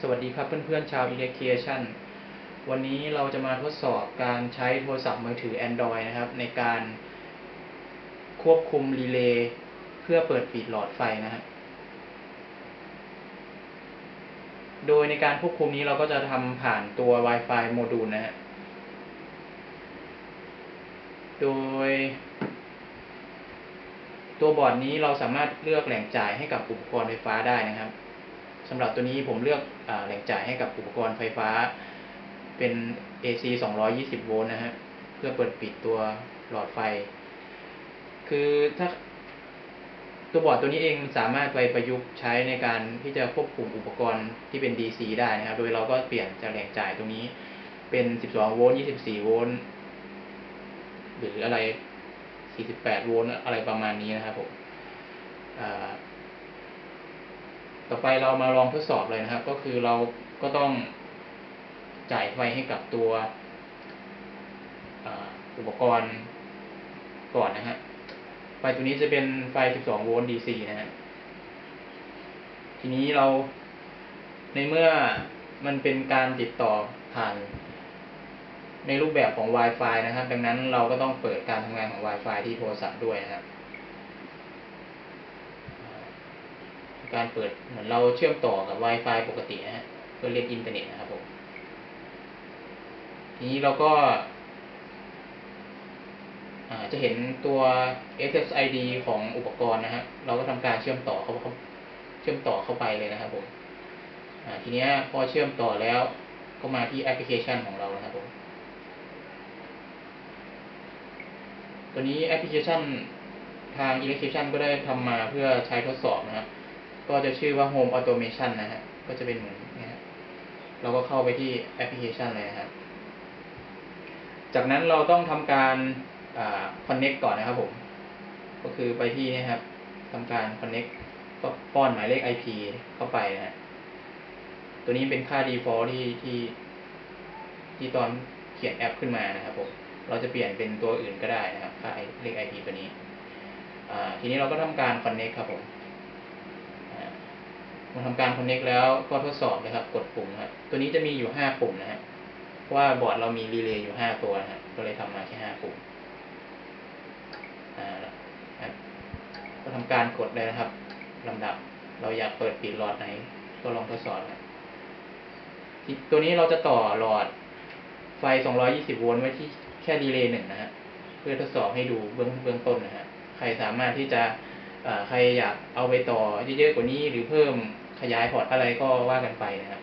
สวัสดีครับเพื่อนๆชาว Electrication วันนี้เราจะมาทดสอบการใช้โทรศัพท์มือถือ Android นะครับ ในการควบคุมรีเลย์เพื่อเปิดปิดหลอดไฟนะครับโดยในการควบคุมนี้เราก็จะทำผ่านตัว Wi-Fi โมดูลนะฮะโดย ตัวบอร์ดนี้เราสามารถเลือกแหล่งจ่ายให้กับอุปกรณ์ไฟฟ้าได้นะครับ สำหรับตัวนี้ผมเลือกอแหล่งจ่ายให้กับอุปกรณ์ไฟฟ้า เป็น AC 220 โวลต์นะฮะ เพื่อเปิดปิดตัวหลอดไฟ คือถ้าตัวบอร์ดตัวนี้เองสามารถไปประยุกต์ใช้ในการที่จะควบคุมอุปกรณ์ที่เป็น DC ได้นะครับ โดยเราก็เปลี่ยนจากแหล่งจ่ายตรงนี้เป็น 12 โวลต์ 24 โวลต์ หรืออะไร 48 โวลต์อะไรประมาณนี้นะครับผม ต่อไปเรามาลองทดสอบเลยนะครับ ก็คือเราก็ต้องจ่ายไฟให้กับตัวอุปกรณ์ก่อนนะฮะ ไฟตัวนี้จะเป็นไฟ 12 โวลต์ DC นะฮะ ทีนี้เราในเมื่อมันเป็นการติดต่อผ่าน ในรูปแบบของ Wi-Fi นะครับ ดังนั้นเราก็ต้องเปิดการทำงานของ Wi-Fi ที่โทรศัพท์ด้วยนะครับ การเปิดเหมือนเราเชื่อมต่อกับ Wi-Fi ปกตินะฮะเพื่อเล่นอินเทอร์เน็ตนะครับผมทีนี้เราก็จะเห็นตัว SSID ของอุปกรณ์นะฮะเราก็ทำการเชื่อมต่อเข้าเชื่อมต่อเข้าไปเลยนะครับผมทีนี้พอเชื่อมต่อแล้วก็มาที่แอปพลิเคชันของเรานะครับผมตัวนี้แอปพลิเคชันทาง Electrication ก็ได้ทำมาเพื่อใช้ทดสอบนะครับ ก็จะชื่อว่า Home Automation นะฮะ ก็จะเป็นเหมือนนี้ครับเราก็เข้าไปที่แอปพลิเคชันเลยนะครับ จากนั้นเราต้องทำการ connect ก่อนนะครับผม ก็คือไปที่นี่ครับทำการ connect ก็ป้อนหมายเลข IP เข้าไปนะฮะ ตัวนี้เป็นค่า default ที่ที่ที่ตอนเขียนแอปขึ้นมานะครับผม เราจะเปลี่ยนเป็นตัวอื่นก็ได้นะครับ ค่าเลข IP ตัวนี้ ทีนี้เราก็ทำการ connect ครับผม มาทำการ connect แล้วก็ทดสอบนะครับ กดปุ่มครับ ตัวนี้จะมีอยู่ 5 ปุ่มนะฮะว่าบอร์ดเรามีรีเลย์อยู่ 5 ตัวนะฮะก็เลยทำมาแค่ 5 ปุ่มก็ทำการกดเลยนะครับลำดับ เราอยากเปิดปิดหลอดไหน ก็ลองทดสอบนะตัวนี้เราจะต่อหลอดไฟ 220 โวลต์ไว้ที่แค่รีเลย์หนึ่งนะฮะ เพื่อทดสอบให้ดูเบื้องเบื้องต้นนะฮะ ใครสามารถที่จะใครอยากเอาไปต่อเยอะๆกว่านี้หรือเพิ่ม ขยายพอร์ตอะไรก็ว่ากันไปนะครับ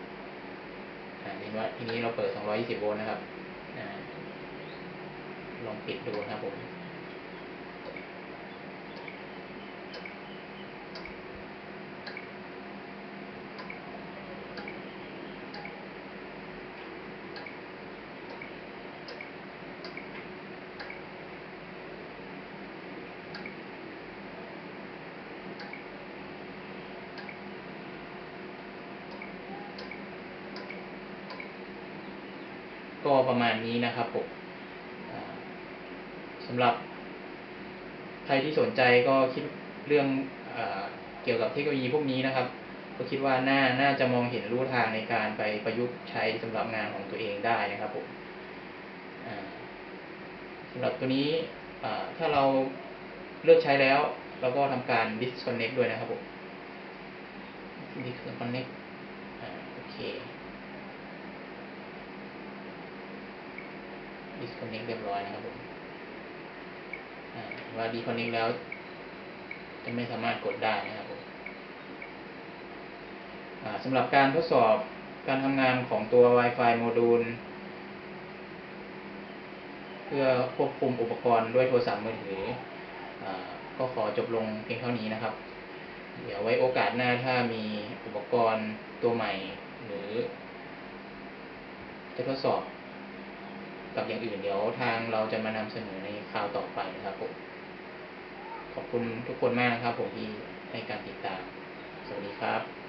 เห็นว่าทีนี้เราเปิด 220 โวลต์นะครับลองปิดดูนะครับผม ก็ประมาณนี้นะครับผมสำหรับใครที่สนใจก็คิดเรื่องอเกี่ยวกับเทคโนโลยีพวกนี้นะครับ ก็คิดว่าน่าน่าจะมองเห็นรูทางในการไปประยุกต์ใช้สำหรับงานของตัวเองได้นะครับผมสำหรับตัวนี้ถ้าเราเลือกใช้แล้วเราก็ทำการ disconnect ด้วยนะครับผม disconnect โอเค disconnect เรียบร้อยนะครับผมว่า disconnect แล้ว จะไม่สามารถกดได้นะครับผมสำหรับการทดสอบการทำงานของตัว Wi-Fi โมดูล เพื่อควบคุมอุปกรณ์ด้วยโทรศัพท์มือถืออก็ขอจบลงเพียงเท่านี้นะครับ เดี๋ยวไว้โอกาสหน้าถ้ามีอุปกรณ์ตัวใหม่ หรือ จะทดสอบ กับอย่างอื่นเดี๋ยวทางเราจะมานำเสนอในคราวต่อไปนะครับผมขอบคุณทุกคนมากนะครับผมที่ให้การติดตาม สวัสดีครับ